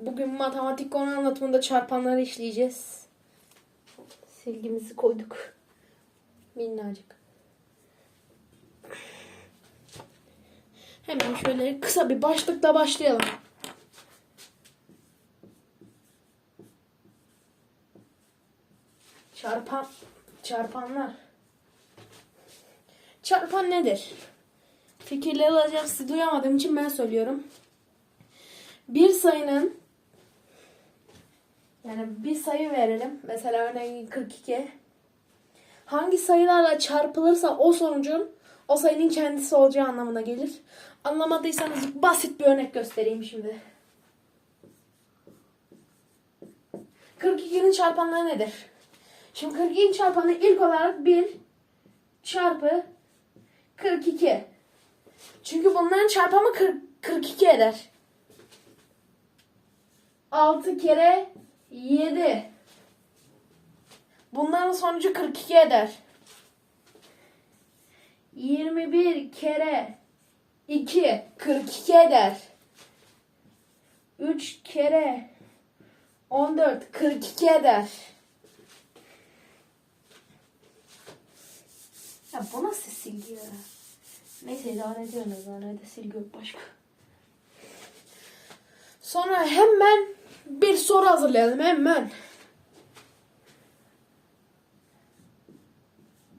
Bugün matematik konu anlatımında çarpanları işleyeceğiz. Silgimizi koyduk. Minnacık. Hemen şöyle kısa bir başlıkla başlayalım. Çarpan çarpanlar. Çarpan nedir? Fikirleri alacağım sizi duyamadığım için ben söylüyorum. Bir sayının yani bir sayı verelim. Mesela örneğin 42. Hangi sayılarla çarpılırsa o sonucun o sayının kendisi olacağı anlamına gelir. Anlamadıysanız basit bir örnek göstereyim şimdi. 42'nin çarpanları nedir? Şimdi 42'nin çarpanı ilk olarak 1 çarpı 42. Çünkü bunların çarpımı 40, 42 eder. 6 kere 7. Bunların sonucu 42 eder. 21 kere 2 42 eder. 3 kere 14 42 eder. Ya bu nasıl silgi ya? Neyse idare ediyorum o zaman. Hadi silgi yok başka. Sonra hemen bir soru hazırlayalım hemen.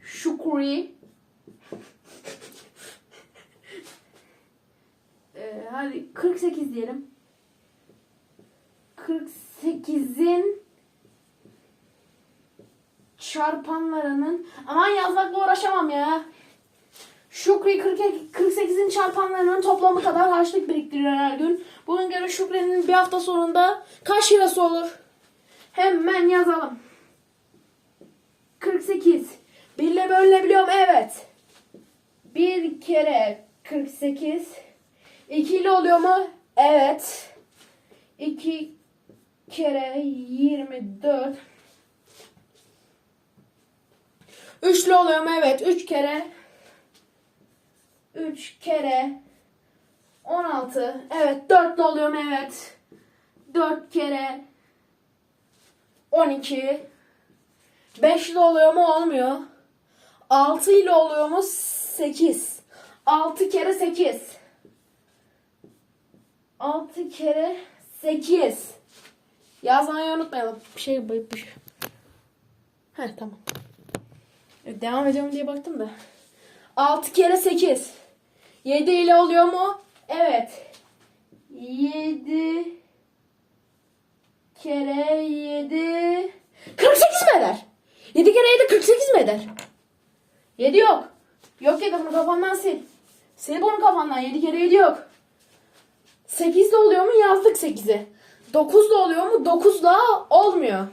Şükri. Ee, hadi 48 diyelim. 48'in çarpanlarının aman yazmakla uğraşamam ya. Şükrü 48'in çarpanlarının toplamı kadar harçlık biriktiriyor her gün. Bugün göre Şükrü'nün bir hafta sonunda kaç lirası olur? Hemen yazalım. 48. 1 ile bölünebiliyor mu? Evet. Bir kere 48. 2 ile oluyor mu? Evet. 2 kere 24. 3 ile oluyor mu? Evet. 3 kere 3 kere 16. Evet 4 ile oluyor mu? Evet. 4 kere 12. 5 ile oluyor mu? Olmuyor. 6 ile oluyor mu? 8. 6 kere 8. 6 kere 8. Yazmayı unutmayalım. Bir şey bir şey. Heh tamam. Devam edeceğim diye baktım da. 6 kere 8. 7 ile oluyor mu? Evet. 7 kere 7 48 mi eder? 7 kere 7 48 mi eder? 7 yok. Yok ya bunu kafandan sil. Sil bunu kafandan. 7 kere 7 yok. 8 de oluyor mu? Yazdık 8'i. 9 da oluyor mu? 9 da olmuyor.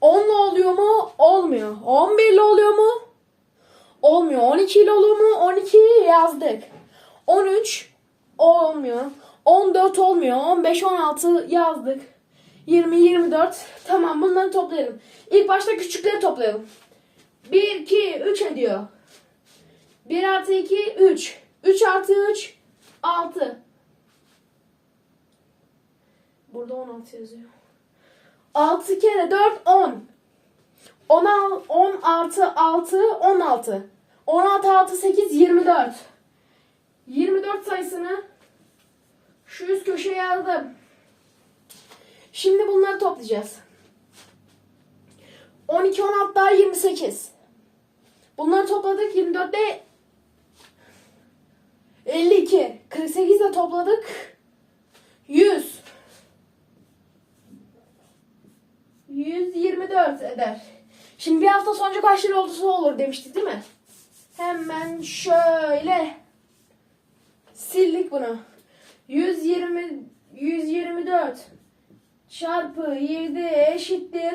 10 ile oluyor mu? Olmuyor. 11 ile oluyor mu? Olmuyor. 12 ile olur mu? 12 yazdık. 13 olmuyor. 14 olmuyor. 15, 16 yazdık. 20, 24. Tamam bunları toplayalım. İlk başta küçükleri toplayalım. 1, 2, 3 ediyor. 1 artı 2, 3. 3 artı 3, 6. Burada 16 yazıyor. 6 kere 4, 10. 10, 10 artı 6, 16. 16 artı 8, 24. 24 sayısını şu üst köşeye yazdım. Şimdi bunları toplayacağız. 12, 16 daha 28. Bunları topladık. 24'te 52. 48 de topladık. 100. 124 eder. Şimdi bir hafta sonucu kaç lira olursa olur demiştik değil mi? Hemen şöyle sildik bunu. 120 124 çarpı 7 eşittir.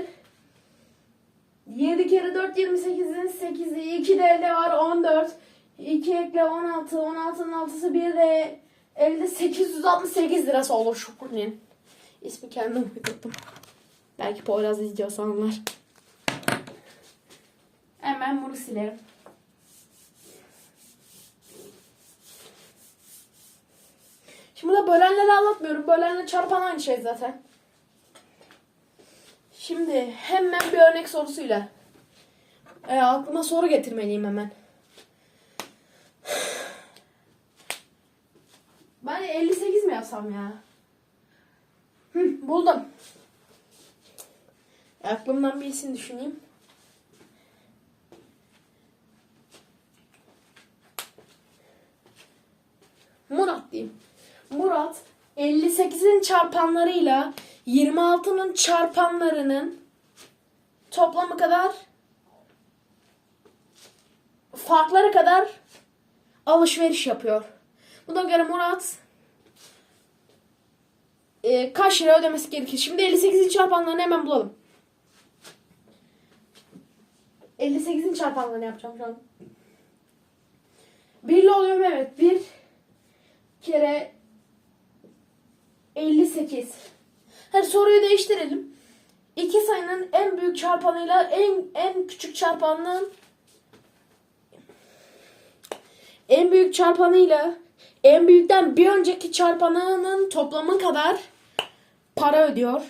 7 kere 4 28'in 8'i 2 de elde var 14. 2 ekle 16. 16'nın 6'sı 1 de elde 868 lirası olur Şükrü'nün. İsmi kendim uydurdum. Belki Poyraz izliyorsa anlar. Hemen bunu silerim. Şimdi burada bölenleri anlatmıyorum. Bölenle çarpan aynı şey zaten. Şimdi hemen bir örnek sorusuyla. E, aklıma soru getirmeliyim hemen. Ben 58 mi yapsam ya? Hı, buldum. Aklımdan bir isim düşüneyim. Murat diyeyim. Murat 58'in çarpanlarıyla 26'nın çarpanlarının toplamı kadar farkları kadar alışveriş yapıyor. Buna göre Murat e, kaç lira ödemesi gerekir? Şimdi 58'in çarpanlarını hemen bulalım. 58'in çarpanlarını yapacağım şu an. 1 ile oluyor mu? Evet. 1 kere 58. Hadi soruyu değiştirelim. İki sayının en büyük çarpanıyla en en küçük çarpanının en büyük çarpanıyla en büyükten bir önceki çarpanının toplamı kadar para ödüyor.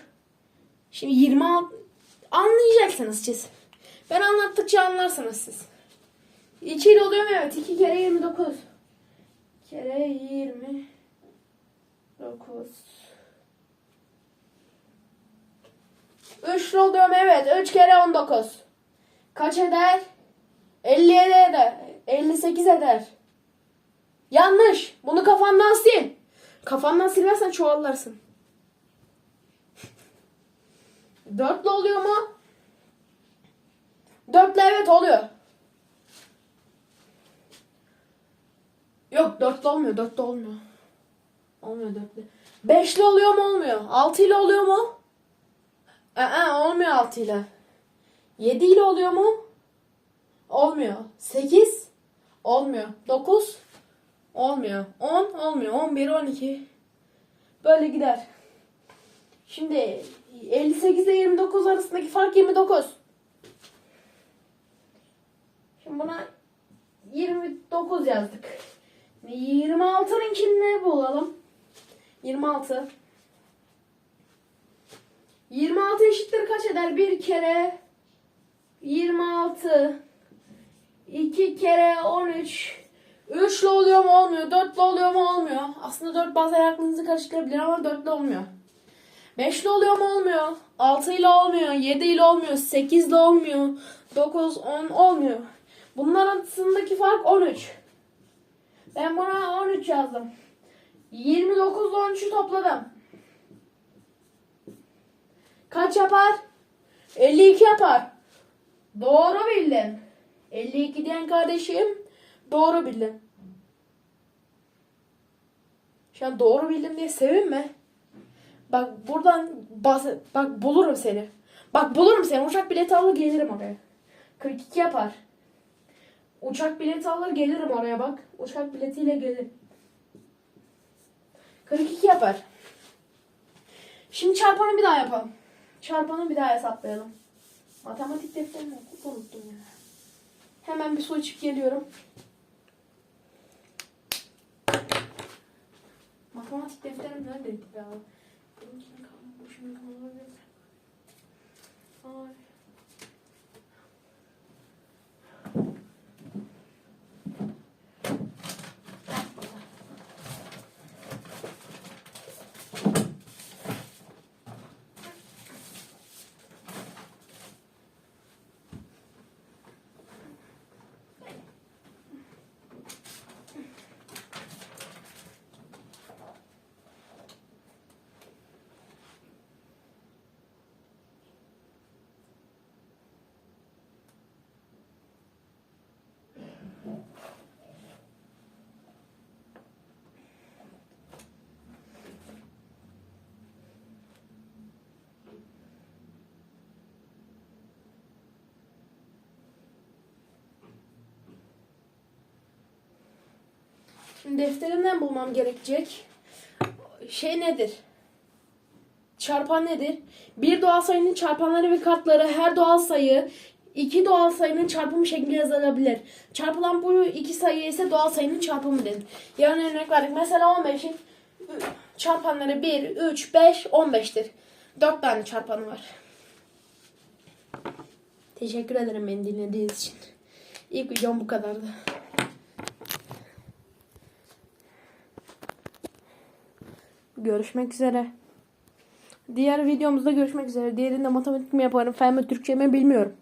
Şimdi 26 anlayacaksınız siz. Ben anlattıkça anlarsınız siz. 2 ile oluyor mu? Evet. 2 kere 29. Kere 29. 3 ile oluyor mu? Evet. 3 kere 19. Kaç eder? 57 eder. 58 eder. Yanlış. Bunu kafandan sil. Kafandan silmezsen çuvallarsın. 4 ile oluyor mu? 4 ile evet oluyor. Yok 4 ile olmuyor. 4 ile olmuyor. Olmuyor 4 ile. 5 ile oluyor mu olmuyor? 6 ile oluyor mu? Ee, olmuyor 6 ile. 7 ile oluyor mu? Olmuyor. 8 olmuyor. 9 olmuyor. 10 olmuyor. 11 12 böyle gider. Şimdi 58 ile 29 arasındaki fark 29. Şimdi buna 29 yazdık. 26'nınkini bulalım. 26. 26 eşittir kaç eder? Bir kere 26. 2 kere 13. 3 ile oluyor mu olmuyor. 4 ile oluyor mu olmuyor. Aslında 4 bazen aklınızı karıştırabilir ama 4 ile olmuyor. 5 ile oluyor mu olmuyor. 6 ile olmuyor. 7 ile olmuyor. 8 ile olmuyor. 9, 10 olmuyor. Bunlar arasındaki fark 13. Ben buna 13 yazdım. 29 ile 13'ü topladım. Kaç yapar? 52 yapar. Doğru bildin. 52 diyen kardeşim doğru bildin. Şu an doğru bildim diye sevinme. Bak buradan bak bulurum seni. Bak bulurum seni. Uçak bileti alır gelirim oraya. 42 yapar. Uçak bileti alır gelirim oraya bak. Uçak biletiyle gelir. 42 yapar. Şimdi çarpanı bir daha yapalım. Çarpanı bir daha hesaplayalım. Matematik defterini unuttum ya. Hemen bir su içip geliyorum. Matematik defterim neredeydi ya? Benimkinin kalmış, benimkinin kalmış. Ay. Şimdi defterimden bulmam gerekecek. Şey nedir? Çarpan nedir? Bir doğal sayının çarpanları ve katları her doğal sayı iki doğal sayının çarpımı şeklinde yazılabilir. Çarpılan bu iki sayı ise doğal sayının çarpımı denir. Yani örnek verdik. Mesela 15'in çarpanları 1, 3, 5, 15'tir. 4 tane çarpanı var. Teşekkür ederim beni dinlediğiniz için. İlk videom bu kadardı. Görüşmek üzere. Diğer videomuzda görüşmek üzere. Diğerinde matematik mi yaparım, fen mi, Türkçe mi bilmiyorum.